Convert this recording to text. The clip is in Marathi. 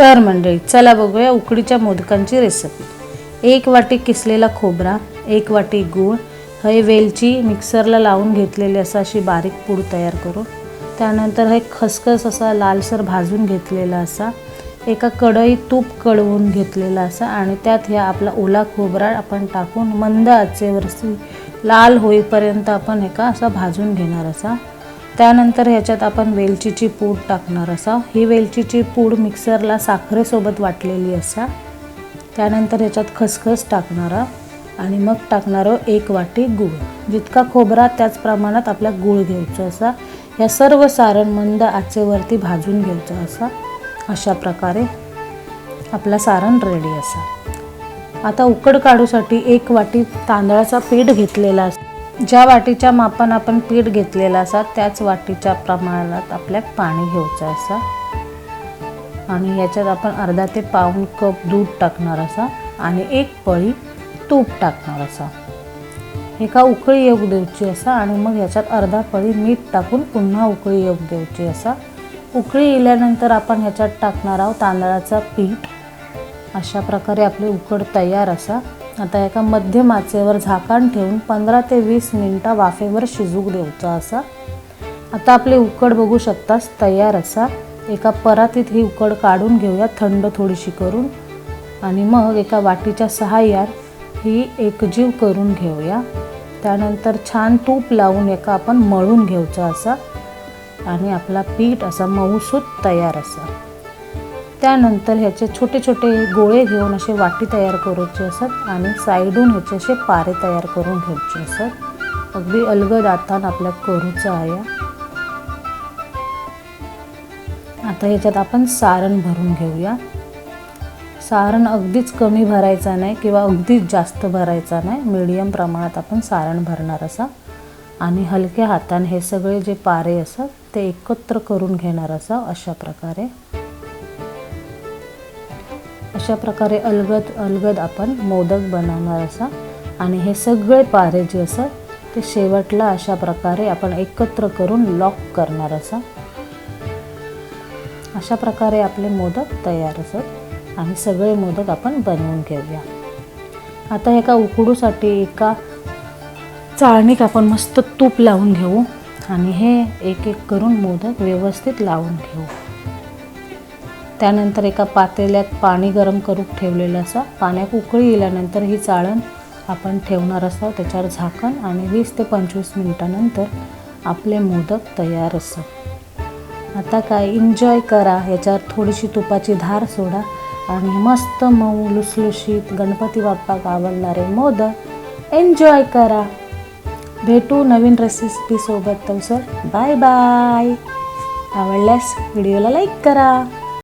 तर मंडळी चला बघूया उकडीच्या मोदकांची रेसिपी एक वाटी किसलेला खोबरा एक वाटी गूळ हे वेलची मिक्सरला लावून घेतलेली असं अशी बारीक पूड तयार करू. त्यानंतर हे खसखस असा लालसर भाजून घेतलेला असा एका कढईत तूप कळवून घेतलेला असा आणि त्यात ह्या आपला ओला खोबरा आपण टाकून मंद आचेवरती लाल होईपर्यंत आपण एका असा भाजून घेणार असा. त्यानंतर ह्याच्यात आपण वेलचीची पूड टाकणार असा. ही वेलचीची पूड मिक्सरला साखरेसोबत वाटलेली असा. त्यानंतर ह्याच्यात खसखस टाकणारा आणि मग टाकणारं एक वाटी गूळ. जितका खोबरा त्याच प्रमाणात आपल्या गूळ घ्यायचं असा. या सर्व सारण मंद आचेवरती भाजून घ्यायचं असा. अशा प्रकारे आपला सारण रेडी असा. आता उकड काढूसाठी एक वाटी तांदळाचा पीठ घेतलेला असतो ज्या वाटीच्या मापान आपण पीठ घेतलेला असा त्याच वाटीच्या प्रमाणात आपल्या पाणी घ्यायचं असा. आणि याच्यात आपण अर्धा ते पाऊण कप दूध टाकणार असा आणि एक पळी तूप टाकणार असा. एका उकळी येऊ द्यायची असा आणि मग याच्यात अर्धा पळी मीठ टाकून पुन्हा उकळी येऊ द्यायची असा. उकळी येल्यानंतर आपण ह्याच्यात टाकणार आहोत तांदळाचा पीठ. अशा प्रकारे आपली उकड तयार असा. आता एका मध्यम आचेवर झाकण ठेवून पंधरा ते वीस मिनटं वाफेवर शिजूक द्यायचा असा. आता आपली उकड बघू शकतास तयार असा. एका परातीत ही उकड काढून घेऊया थंड थोडीशी करून. आणि मग एका वाटीच्या सहाय्यात ही एकजीव करून घेऊया. त्यानंतर छान तूप लावून एका आपण मळून घ्यायचा असा. आणि आपला पीठ असा मऊसूत तयार असा. त्यानंतर ह्याचे छोटे छोटे गोळे घेऊन असे वाटी तयार करायचे असत आणि साईडून ह्याचे असे पारे तयार करून घ्यायचे असत. अगदी अलगद आतान आपल्या करूचं आहे. आता ह्याच्यात आपण सारण भरून घेऊया. सारण अगदीच कमी भरायचा नाही किंवा अगदीच जास्त भरायचा नाही. मिडियम प्रमाणात आपण सारण भरणार असा. आणि हलक्या हाताने हे सगळे जे पारे असतात ते एकत्र करून घेणार असा अशा प्रकारे. अशा प्रकारे अलगद अलगद आपण मोदक बनवणार असा. आणि हे सगळे पारे जे असतात ते शेवटला अशा प्रकारे आपण एकत्र करून लॉक करणार असा. अशा प्रकारे आपले मोदक तयार असत. आणि सगळे मोदक आपण बनवून घेऊया. आता एका उकडूसाठी एका चाळणीत आपण मस्त तूप लावून घेऊ. आणि हे एक एक करून मोदक व्यवस्थित लावून घेऊ. त्यानंतर एका पातेल्यात पाणी गरम करून ठेवलेलं असं. पाण्यात उकळी येल्यानंतर ही चाळण आपण ठेवणार असतो त्याच्यावर झाकण आणि वीस ते पंचवीस मिनटानंतर आपले मोदक तयार असं. आता काय? एन्जॉय करा. याच्यावर थोडीशी तुपाची धार सोडा आणि मस्त मऊ लुसलुशीत गणपती बाप्पाक आवडणारे मोदक एन्जॉय करा. भेटू नवीन रेसिपीसोबत तर सर बाय बाय. आवडल्यास व्हिडिओला लाईक करा.